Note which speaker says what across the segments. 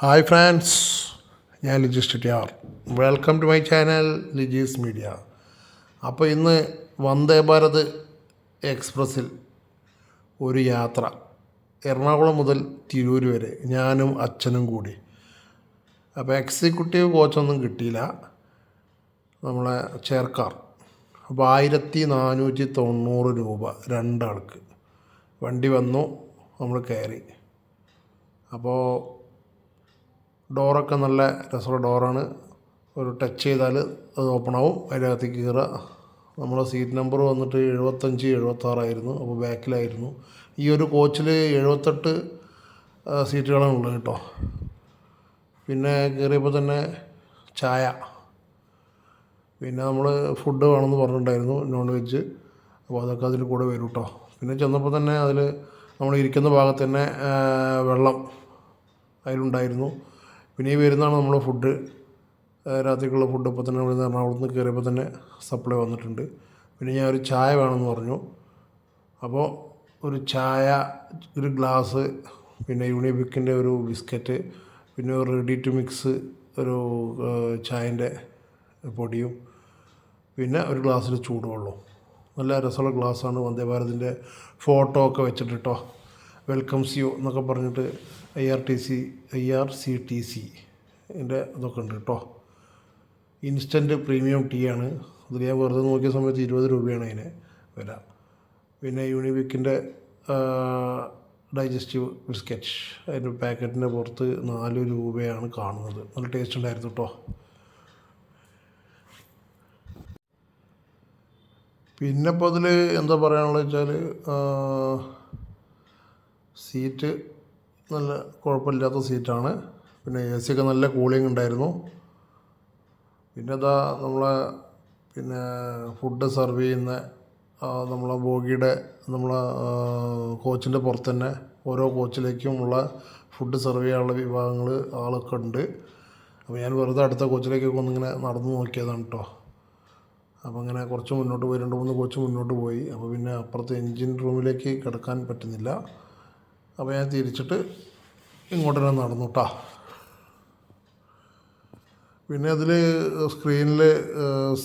Speaker 1: Hi friends ഞാൻ Lijis TR welcome to my channel Lijis media അപ്പോൾ ഇന്ന് വന്ദേ ഭാരത് എക്സ്പ്രസ്സിൽ ഒരു യാത്ര. എറണാകുളം മുതൽ തിരൂർ വരെ ഞാനും അച്ഛനും കൂടി. അപ്പോൾ എക്സിക്യൂട്ടീവ് കോച്ചൊന്നും കിട്ടിയില്ല. നമ്മളെ ചേർക്കാർ അപ്പോൾ ആയിരത്തി നാനൂറ്റി തൊണ്ണൂറ് രൂപ രണ്ടാൾക്ക്. വണ്ടി വന്നു നമ്മൾ കയറി. അപ്പോൾ ഡോറൊക്കെ നല്ല രസമുള്ള ഡോറാണ്. ഒരു ടച്ച് ചെയ്താൽ അത് അതിന്റെ അകത്തേക്ക് കയറുക. നമ്മുടെ സീറ്റ് നമ്പർ വന്നിട്ട് എഴുപത്തഞ്ച് എഴുപത്താറായിരുന്നു അപ്പോൾ ബാക്കിലായിരുന്നു. ഈ ഒരു കോച്ചിൽ എഴുപത്തെട്ട് സീറ്റുകളാണ് ഉള്ളത് കേട്ടോ. പിന്നെ കയറിയപ്പോൾ തന്നെ ചായ. പിന്നെ നമ്മൾ ഫുഡ് വേണമെന്ന് പറഞ്ഞിട്ടുണ്ടായിരുന്നു നോൺ വെജ് അപ്പോൾ അതൊക്കെ അതിൽ കൂടെ വരും കേട്ടോ. പിന്നെ ചെന്നപ്പോൾ തന്നെ അതിൽ നമ്മൾ ഇരിക്കുന്ന ഭാഗത്ത് തന്നെ വെള്ളം അതിലുണ്ടായിരുന്നു. പിന്നെ ഈ വരുന്നതാണ് നമ്മുടെ ഫുഡ്. രാത്രിക്കുള്ള ഫുഡ് ഇപ്പോൾ തന്നെ ഇവിടുന്ന് എറണാകുളത്ത് നിന്ന് കയറിയപ്പോൾ തന്നെ സപ്ലൈ വന്നിട്ടുണ്ട്. പിന്നെ ഞാൻ ഒരു ചായ വേണമെന്ന് പറഞ്ഞു. അപ്പോൾ ഒരു ചായ ഒരു ഗ്ലാസ് പിന്നെ യൂണിബിക്കിന്റെ ഒരു ബിസ്ക്കറ്റ് പിന്നെ ഒരു റെഡി ടു മിക്സ് ഒരു ചായന്റെ പൊടിയും പിന്നെ ഒരു ഗ്ലാസ്സിൽ ചൂടുവെള്ളവും. നല്ല രസമുള്ള ഗ്ലാസ്സാണ് വന്ദേ ഭാരതിന്റെ ഫോട്ടോ ഒക്കെ വെച്ചിട്ട് കേട്ടോ വെൽക്കംസ് യു എന്നൊക്കെ പറഞ്ഞിട്ട് I R T C I R C T C എന്റെ ഇതൊക്കെ ഉണ്ട് കേട്ടോ. ഇൻസ്റ്റന്റ് പ്രീമിയം ടീ ആണ്. അതിൽ ഞാൻ വെറുതെ നോക്കിയ സമയത്ത് ഇരുപത് രൂപയാണ് അതിന് വില. പിന്നെ യൂണിബിക്കിന്റെ ഡൈജസ്റ്റീവ് ബിസ്ക്കറ്റ് അതിന്റെ പാക്കറ്റിന്റെ പുറത്ത് നാല് രൂപയാണ് കാണുന്നത്. നല്ല ടേസ്റ്റ് ഉണ്ടായിരുന്നു കേട്ടോ. പിന്നെ ഇപ്പോൾ അതിൽ എന്താ പറയാനുള്ളത് വെച്ചാൽ സീറ്റ് നല്ല കുഴപ്പമില്ലാത്ത സീറ്റാണ്. പിന്നെ എ സി ഒക്കെ നല്ല കൂളിംഗ് ഉണ്ടായിരുന്നു. പിന്നെ അതാ നമ്മളെ പിന്നെ ഫുഡ് സെർവ് ചെയ്യുന്ന നമ്മളെ ബോഗിയുടെ നമ്മളെ കോച്ചിന്റെ പുറത്ത് തന്നെ ഓരോ കോച്ചിലേക്കുമുള്ള ഫുഡ് സെർവ് ചെയ്യാനുള്ള വിഭാഗങ്ങൾ ആളൊക്കെ ഉണ്ട്. അപ്പോൾ ഞാൻ വെറുതെ അടുത്ത കോച്ചിലേക്കൊക്കെ ഒന്നിങ്ങനെ നടന്നു നോക്കിയതാണ് കേട്ടോ അപ്പോൾ അങ്ങനെ കുറച്ച് മുന്നോട്ട് പോയി രണ്ട് മൂന്ന് കോച്ച് മുന്നോട്ട് പോയി. അപ്പോൾ പിന്നെ അപ്പുറത്തെ എൻജിൻ റൂമിലേക്ക് കിടക്കാൻ പറ്റുന്നില്ല. അപ്പോൾ ഞാൻ തിരിച്ചിട്ട് ഇങ്ങോട്ട് തന്നെ നടന്നു കേട്ടോ പിന്നെ അതിൽ സ്ക്രീനിൽ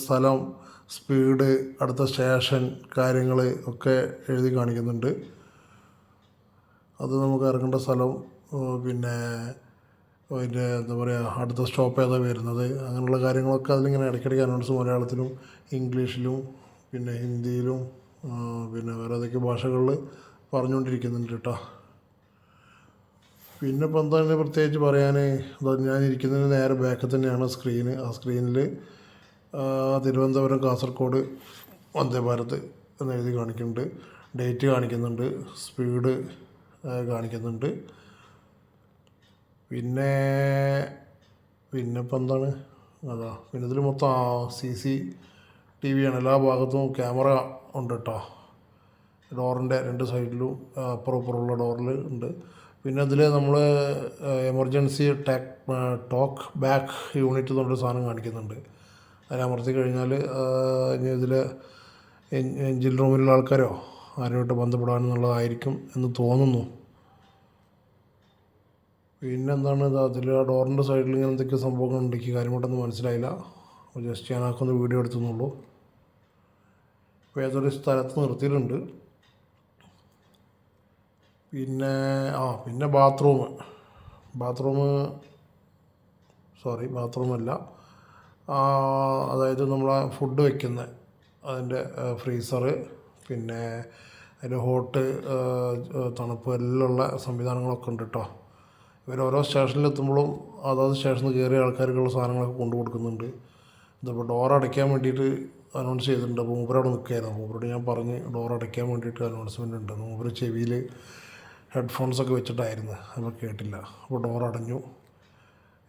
Speaker 1: സ്ഥലം സ്പീഡ് അടുത്ത സ്റ്റേഷൻ കാര്യങ്ങൾ ഒക്കെ എഴുതി കാണിക്കുന്നുണ്ട്. അത് നമുക്ക് ഇറങ്ങേണ്ട സ്ഥലം പിന്നെ അതിന്റെ എന്താ പറയുക അടുത്ത സ്റ്റോപ്പ് ഏതാ വരുന്നത് അങ്ങനെയുള്ള കാര്യങ്ങളൊക്കെ അതിലിങ്ങനെ ഇടയ്ക്കിടയ്ക്ക് അനൗൺസ് മലയാളത്തിലും ഇംഗ്ലീഷിലും പിന്നെ ഹിന്ദിയിലും പിന്നെ വേറെ ഏതൊക്കെ ഭാഷകളിൽ പറഞ്ഞുകൊണ്ടിരിക്കുന്നുണ്ട് കേട്ടോ പിന്നെ ഇപ്പോൾ എന്താണ് പ്രത്യേകിച്ച് പറയാൻ ഞാൻ ഇരിക്കുന്നതിന് നേരെ ബാക്കിൽ തന്നെയാണ് സ്ക്രീന് ആ സ്ക്രീനിൽ തിരുവനന്തപുരം കാസർഗോഡ് വന്ദേ ഭാരത് എന്ന് എഴുതി കാണിക്കുന്നുണ്ട്. ഡേറ്റ് കാണിക്കുന്നുണ്ട്. സ്പീഡ് കാണിക്കുന്നുണ്ട്. പിന്നെ പിന്നെ ഇപ്പം എന്താണ്? അതാ പിന്നെ ഇതിൽ മൊത്തം സി സി ടി വിയാണ് എല്ലാ ഭാഗത്തും ക്യാമറ ഉണ്ട് കേട്ടോ ഡോറിന്റെ രണ്ട് സൈഡിലും അപ്പുറം അപ്പുറമുള്ള ഡോറിൽ ഉണ്ട്. പിന്നെ അതിൽ നമ്മൾ emergency talk talk back unit എന്നുള്ള സാധനം കാണിക്കുന്നുണ്ട്. അതിൽ അമർത്തി കഴിഞ്ഞാൽ ഇനി ഇതിൽ എഞ്ചിൻ റൂമിലുള്ള ആൾക്കാരോ ആരുമായിട്ട് ബന്ധപ്പെടാനെന്നുള്ളതായിരിക്കും എന്ന് തോന്നുന്നു. പിന്നെന്താണ് ഇത് അതിൽ ആ ഡോറിന്റെ സൈഡിൽ ഇങ്ങനെ എന്തൊക്കെ സംഭവങ്ങളുണ്ട്. എനിക്ക് കാര്യമായിട്ടൊന്നും മനസ്സിലായില്ല. ജസ്റ്റ് ഞാനാക്കൊന്ന് വീഡിയോ എടുത്തുന്നുള്ളൂ ഇപ്പോൾ ഏതൊരു സ്ഥലത്ത് നിർത്തിയിട്ടുണ്ട്. പിന്നെ ആ പിന്നെ ബാത്റൂം ബാത്റൂം സോറി ബാത്റൂമല്ല അതായത് നമ്മളെ ഫുഡ് വയ്ക്കുന്ന അതിന്റെ ഫ്രീസറ് പിന്നെ അതിന്റെ ഹോട്ട് തണുപ്പ് എല്ലാം ഉള്ള സംവിധാനങ്ങളൊക്കെ ഉണ്ട് കേട്ടോ ഇവർ ഓരോ സ്റ്റേഷനിലെത്തുമ്പോഴും അതാത് സ്റ്റേഷനിൽ കയറിയ ആൾക്കാർക്കുള്ള സാധനങ്ങളൊക്കെ കൊണ്ടു കൊടുക്കുന്നുണ്ട്. ഇതിപ്പോൾ ഡോർ അടയ്ക്കാൻ വേണ്ടിയിട്ട് അനൗൺസ് ചെയ്തിട്ടുണ്ട്. അപ്പോൾ മൂപ്പരവിടെ നിൽക്കുകയായിരുന്നു മൂപ്പരോട് ഞാൻ പറഞ്ഞ് ഡോർ അടയ്ക്കാൻ വേണ്ടിയിട്ട് അനൗൺസ്മെന്റ് ഉണ്ട്. മൂപ്പര് ചെവിയിൽ ഹെഡ്ഫോൺസ് ഒക്കെ വെച്ചിട്ടായിരുന്നു. അപ്പോൾ കേട്ടില്ല. അപ്പോൾ ഡോർ അടഞ്ഞു.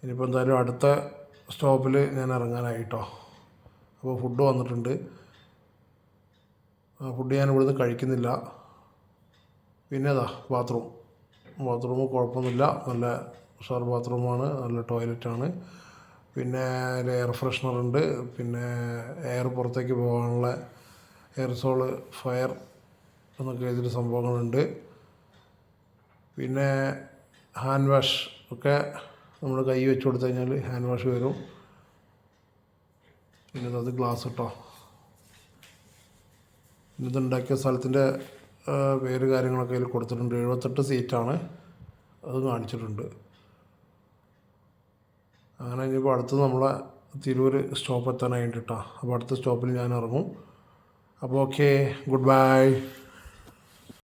Speaker 1: ഇനിയിപ്പോൾ എന്തായാലും അടുത്ത സ്റ്റോപ്പിൽ ഞാൻ ഇറങ്ങാനായിട്ടോ. അപ്പോൾ ഫുഡ് വന്നിട്ടുണ്ട്. ഫുഡ് ഞാൻ ഇവിടുന്ന് കഴിക്കുന്നില്ല. പിന്നെ അതാ ബാത്റൂം ബാത്റൂം കുഴപ്പമൊന്നുമില്ല. നല്ല ഉഷാർ ബാത്റൂമാണ് നല്ല ടോയ്ലറ്റാണ് പിന്നെ എയർ ഫ്രഷ്നർ ഉണ്ട്. പിന്നെ എയർ പുറത്തേക്ക് പോകാനുള്ള എയർസോൾ ഫയർ എന്നൊക്കെ എഴുതിയ സംഭവങ്ങളുണ്ട്. പിന്നെ ഹാൻഡ് വാഷ് ഒക്കെ നമ്മൾ കൈ വെച്ച് കൊടുത്തു കഴിഞ്ഞാൽ ഹാൻഡ് വാഷ് വരും. പിന്നെ അത് ഗ്ലാസ് കേട്ടോ ഇതുണ്ടാക്കിയ സ്ഥലത്തിന്റെ പേര് കാര്യങ്ങളൊക്കെ അതിൽ കൊടുത്തിട്ടുണ്ട്. എഴുപത്തെട്ട് സീറ്റാണ് അത് കാണിച്ചിട്ടുണ്ട്. അങ്ങനെ ഇനിയിപ്പോൾ അടുത്ത് നമ്മളെ തിരൂർ സ്റ്റോപ്പ് എത്താനായിട്ട് കേട്ടോ അപ്പോൾ അടുത്ത സ്റ്റോപ്പിൽ ഞാൻ ഇറങ്ങും അപ്പോൾ ഓക്കെ ഗുഡ് ബൈ.